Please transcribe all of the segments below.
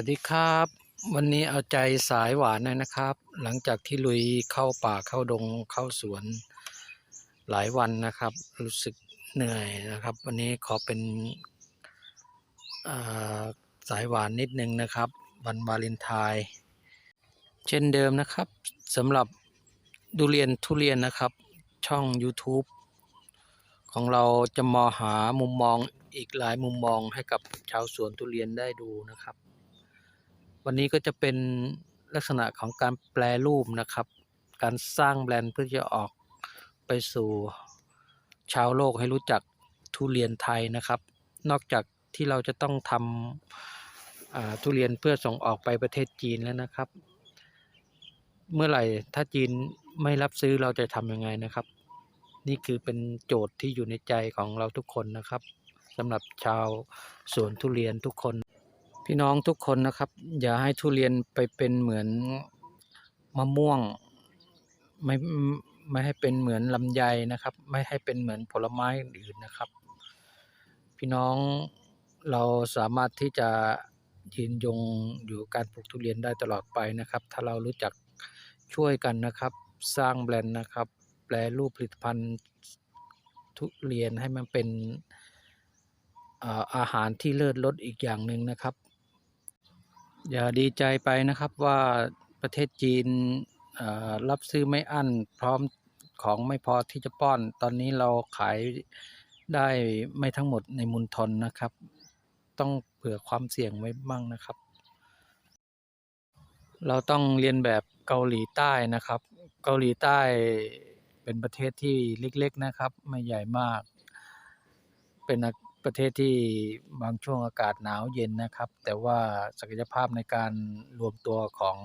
วัสดีครับ วันนี้เอาใจสายหวานหน่อยนะครับ หลังจากที่ลุยเข้าป่าเข้าดงเข้าสวนหลายวันนะครับ รู้สึกเหนื่อยนะครับ วันนี้ขอเป็นาสายหวานนิดนึงนะครับ วันวาเลนไทน์เช่นเดิมนะครับสำหรับดูเรียนทุเรียนนะครับ ช่อง YouTube ของเราจะมอหามุมมองอีกหลายมุมมองให้กับชาวสวนทุเรียนได้ดูนะครับ วันนี้ก็จะเป็นลักษณะของการแปลรูปนะครับ การสร้างแบรนด์เพื่อจะออกไปสู่ชาวโลกให้รู้จักทุเรียนไทยนะครับ นอกจากที่เราจะต้องทำทุเรียนเพื่อส่งออกไปประเทศจีนแล้วนะครับ เมื่อไหร่ถ้าจีนไม่รับซื้อเราจะทำยังไงนะครับ นี่คือเป็นโจทย์ที่อยู่ในใจของเราทุกคนนะครับสำหรับชาวสวนทุเรียนทุกคน พี่น้องทุกคนนะครับ อย่าให้ทุเรียนไปเป็นเหมือนมะม่วง ไม่ไม่ให้เป็นเหมือนลำไยนะครับ ไม่ให้เป็นเหมือนผลไม้อื่นนะครับ พี่น้องเราสามารถที่จะยืนยงอยู่การปลูกทุเรียนได้ตลอดไปนะครับ ถ้าเรารู้จักช่วยกันนะครับ สร้างแบรนด์นะครับ แปลรูปผลิตภัณฑ์ทุเรียนให้มันเป็นอาหารที่เลิศรสอีกอย่างหนึ่งนะครับ อย่าดีใจไปนะครับว่าประเทศจีนรับซื้อไม่อั้น พร้อมของไม่พอที่จะป้อน ตอนนี้เราขายได้ไม่ทั้งหมดในมุนทนนะครับ ต้องเผื่อความเสี่ยงไว้บ้างนะครับ เราต้องเรียนแบบเกาหลีใต้นะครับ เกาหลีใต้เป็นประเทศที่เล็ก ๆนะครับ ไม่ใหญ่มาก เป็น ประเทศที่บางช่วงอากาศหนาวเย็นนะครับ แต่ว่าศักยภาพในการรวมตัวของ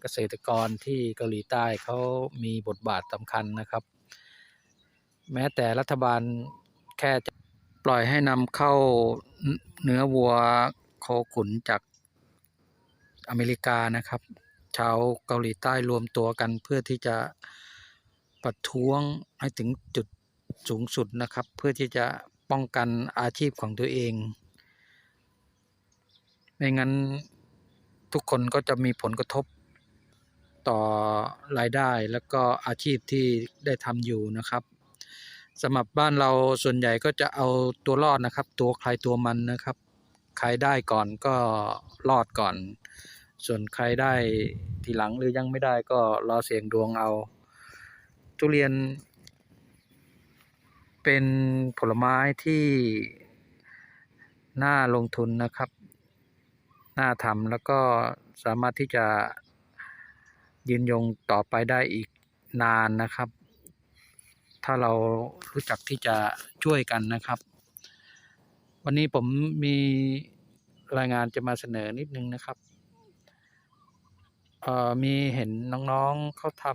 เกษตรกรที่เกาหลีใต้เขามีบทบาทสำคัญนะครับ แม้แต่รัฐบาลแค่จะปล่อยให้นำเข้าเนื้อวัวโคขุนจากอเมริกานะครับ ชาวเกาหลีใต้รวมตัวกันเพื่อที่จะประท้วงให้ถึงจุดสูงสุดนะครับ เพื่อที่จะ ป้องกันอาชีพของตัวเอง ไม่งั้นทุกคนก็จะมีผลกระทบต่อรายได้แล้วก็อาชีพที่ได้ทำอยู่นะครับสำหรับบ้านเราส่วนใหญ่ก็จะเอาตัวรอดนะครับ ตัวใครตัวมันนะครับ ใครได้ก่อนก็รอดก่อน ส่วนใครได้ทีหลังหรือยังไม่ได้ก็รอเสี่ยงดวงเอา ทุเรียน เป็นผลไม้ที่น่าลงทุนนะครับ น่าทำแล้วก็สามารถที่จะยืนยงต่อไปได้อีกนานนะครับ ถ้าเรารู้จักที่จะช่วยกันนะครับ วันนี้ผมมีรายงานจะมาเสนอนิดนึงนะครับเอ่อมีเห็นน้องๆเขาท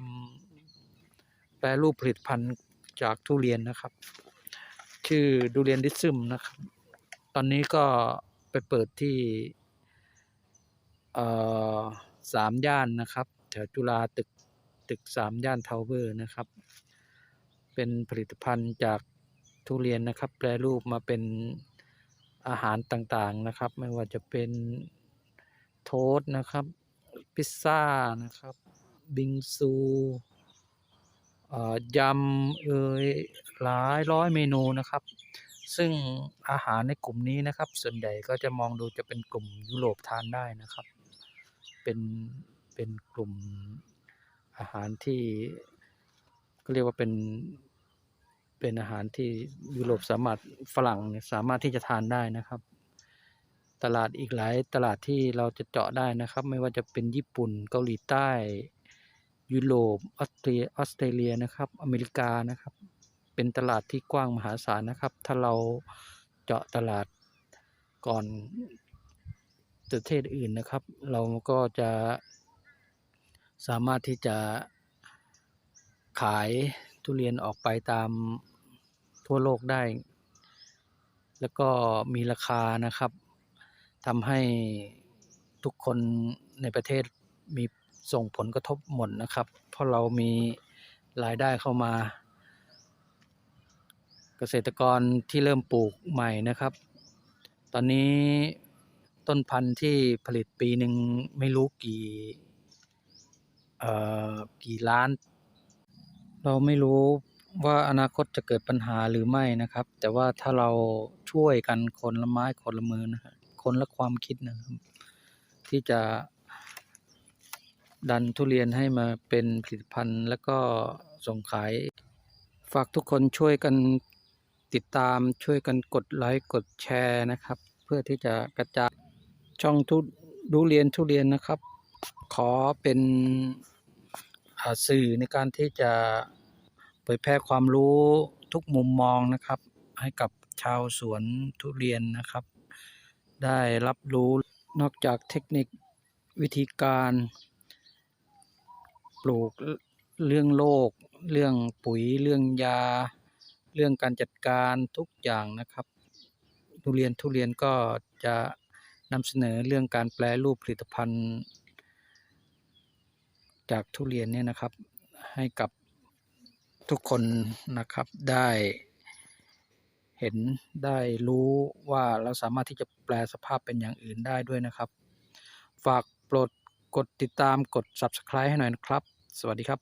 ำแปรรูปผลิตภัณฑ์ จากทุเรียนนะครับ ชื่อดูเรียนดิซึมนะครับ ตอนนี้ก็ไปเปิดที่สามย่านนะครับ แถวจุฬาตึกตึกสามย่านทาวเวอร์นะครับ เป็นผลิตภัณฑ์จากทุเรียนนะครับ แปรรูปมาเป็นอาหารต่างๆนะครับ ไม่ว่าจะเป็นโทส์นะครับ พิซซ่านะครับ บิงซู ยำเอ่ยหลายร้อยเมนูนะครับ ซึ่งอาหารในกลุ่มนี้นะครับ ส่วนใหญ่ก็จะมองดูจะเป็นกลุ่มยุโรปทานได้นะครับ เป็นเป็นกลุ่มอาหารที่ก็เรียกว่าเป็นเป็นอาหารที่ยุโรปสามารถฝรั่งสามารถที่จะทานได้นะครับ ตลาดอีกหลายตลาดที่เราจะเจาะได้นะครับ ไม่ว่าจะเป็นญี่ปุ่นเกาหลีใต้ ยุโรปออสเตรียออสเตรเลียนะครับ อเมริกานะครับ เป็นตลาดที่กว้างมหาศาลนะครับ ถ้าเราเจาะตลาดก่อนประเทศอื่นนะครับ เราก็จะสามารถที่จะขายทุเรียนออกไปตามทั่วโลกได้ แล้วก็มีราคานะครับทำให้ทุกคนในประเทศมี ส่งผลกระทบหมดนะครับ เพราะเรามีรายได้เข้ามา เกษตรกรที่เริ่มปลูกใหม่นะครับ ตอนนี้ต้นพันธุ์ที่ผลิตปีหนึ่งไม่รู้กี่เอ่อกี่ล้าน เราไม่รู้ว่าอนาคตจะเกิดปัญหาหรือไม่นะครับ แต่ว่าถ้าเราช่วยกันคนละไม้คนละมือนะครับคนละความคิดนะครับ ที่จะ ดันทุเรียนให้มาเป็นผลิตภัณฑ์ แล้วก็ส่งขาย ฝากทุกคนช่วยกันติดตามช่วยกันกดไลค์กดแชร์นะครับ เพื่อที่จะกระจายช่องทุดูเรียนทุเรียนนะครับ ขอเป็นสื่อในการที่จะเผยแพร่ความรู้ทุกมุมมองนะครับ ให้กับชาวสวนทุเรียนนะครับ ได้รับรู้นอกจากเทคนิควิธีการ ปลูกเรื่องโรคเรื่องปุ๋ยเรื่องยา เรื่องการจัดการทุกอย่างนะครับ ทุเรียนทุเรียนก็จะนำเสนอเรื่องการแปลรูปผลิตภัณฑ์ จากทุเรียนเนี่ยนะครับ ให้กับทุกคนนะครับได้เห็นได้รู้ว่าเราสามารถที่จะแปลสภาพเป็นอย่างอื่นได้ด้วยนะครับ ฝากโปรดกดติดตามกด subscribe ให้หน่อยนะครับ สวัสดีครับ